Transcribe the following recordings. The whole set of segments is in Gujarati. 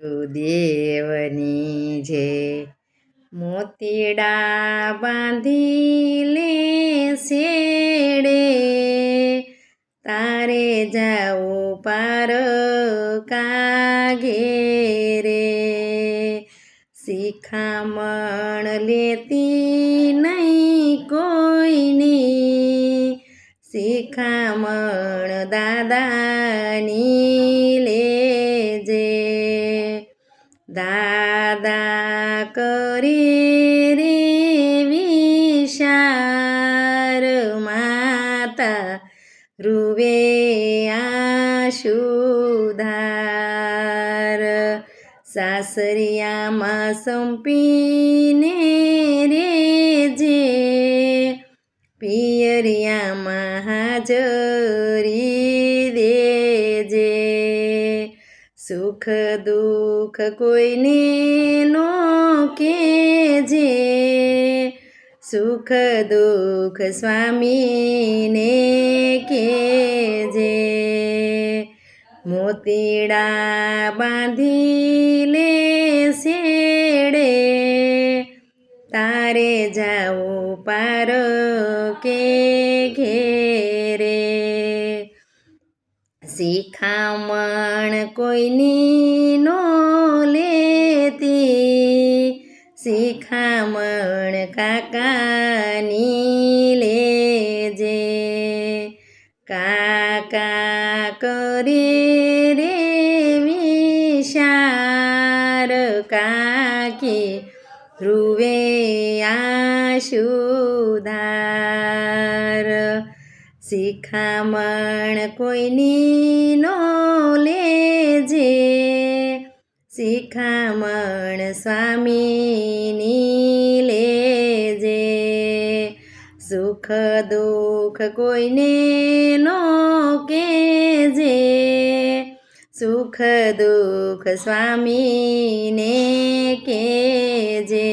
ગુરુદેવની જે મોતીડા બાંધી લે શેડે તારે જાઓ પાર કાગે રે શિખામણ લેતી નહીં કોઈની શિખામણ દાદાની દાદા કરે રે વિશાર માતા રૂવે આશુધાર. સાસરિયામાં સંપીને રેજે, પિયરિયામાં હાજરી દેજે. સુખ દુઃખ કોઈને નો કેજે. સુખ દુઃખ સ્વામીને કેજે. મોતીડા બાંધી લે શેડે. તારે જાઓ પાર કે ઘેરે. શિખામણ કોઈની નો શિખામણ કાકાની લેજે. કાકા કરે રે વિશાર કાકી ધ્રુવે આશુધાર. શિખામણ કોઈની નો લેજે. શિખામણ સ્વામીની લેજે. સુખ દુઃખ કોઈને નો કેજે સુખ દુઃખ સ્વામીને કેજે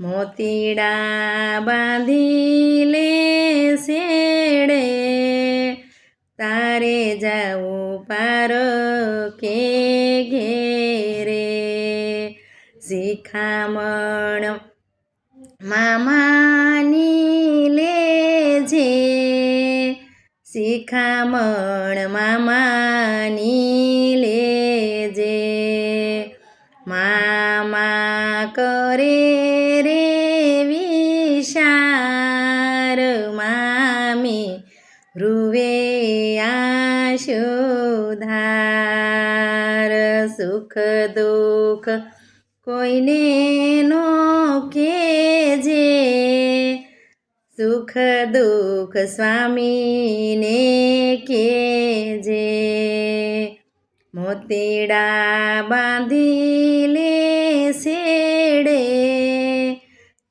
મોતીડા બાંધી શિખામણ. મામાની લેજે શિખામણ મામાની લેજે. મામા કરે રે વિશાર, મામી રૂવે આશુધાર, સુખ દુઃખ કોઈને નો કેજે. સુખ દુઃખ સ્વામીને કેજે. મોતીડા બાંધી લે શેડે.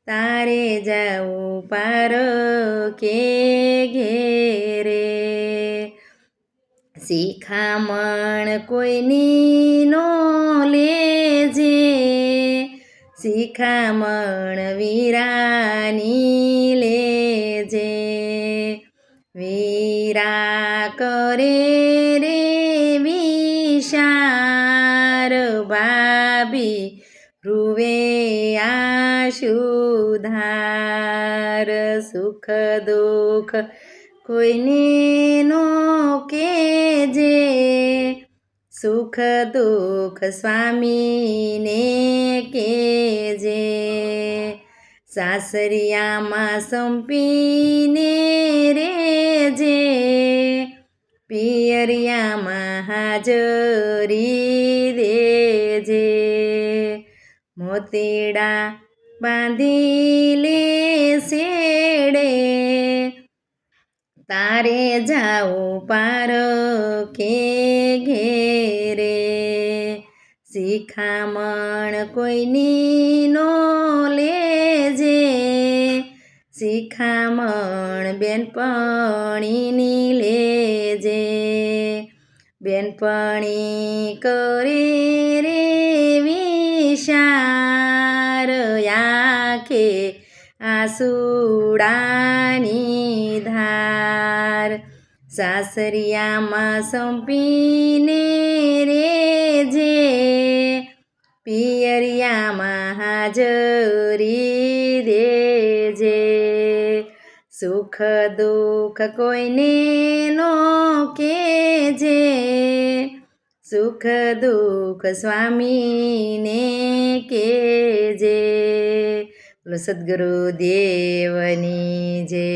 તારે જાઉં પાર કે ઘેરે. શિખામણ કોઈની નો લેજે. શિખામણ વીરાની લેજે. વીરા કરે રે વિશાર ભાભી, રૂવે આશુધાર. સુખ દુઃખ કોઈને નો કેજે. સુખ દુઃખ સ્વામીને કેજે સાસરિયામાં સંપીને રેજે, પિયરિયામાં હાજરી દેજે. મોતીડા બાંધી લે શેડે, તારે જાઓ પાર કે ઘેરે. શિખામણ કોઈની નો લેજે. શિખામણ બેનપણીની લેજે. બેનપણી કરે રે વિશાર આખે આસુડાની ધાર. સાસરિયામાં સંપીને રેજે. પિયરિયામાં હાજરી દેજે સુખ દુઃખ કોઈને નો કેજે. સુખ દુઃખ સ્વામીને કેજે. બોલો સદગુરુ દેવની જય